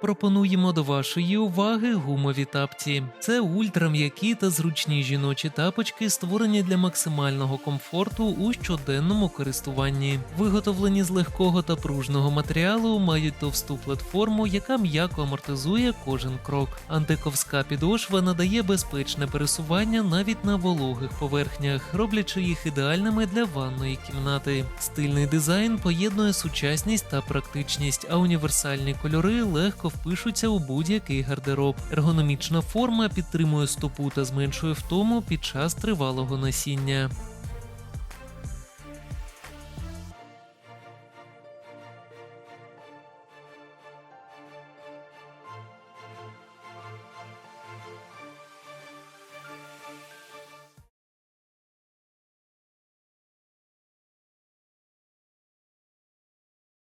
Пропонуємо до вашої уваги гумові тапці. Це ультрам'які та зручні жіночі тапочки, створені для максимального комфорту у щоденному користуванні. Виготовлені з легкого та пружного матеріалу, мають товсту платформу, яка м'яко амортизує кожен крок. Антиковська підошва надає безпечне пересування навіть на вологих поверхнях, роблячи їх ідеальними для ванної кімнати. Стильний дизайн поєднує сучасність та практичність, а універсальні кольори легко впишуться у будь-який гардероб. Ергономічна форма підтримує стопу та зменшує втому під час тривалого носіння.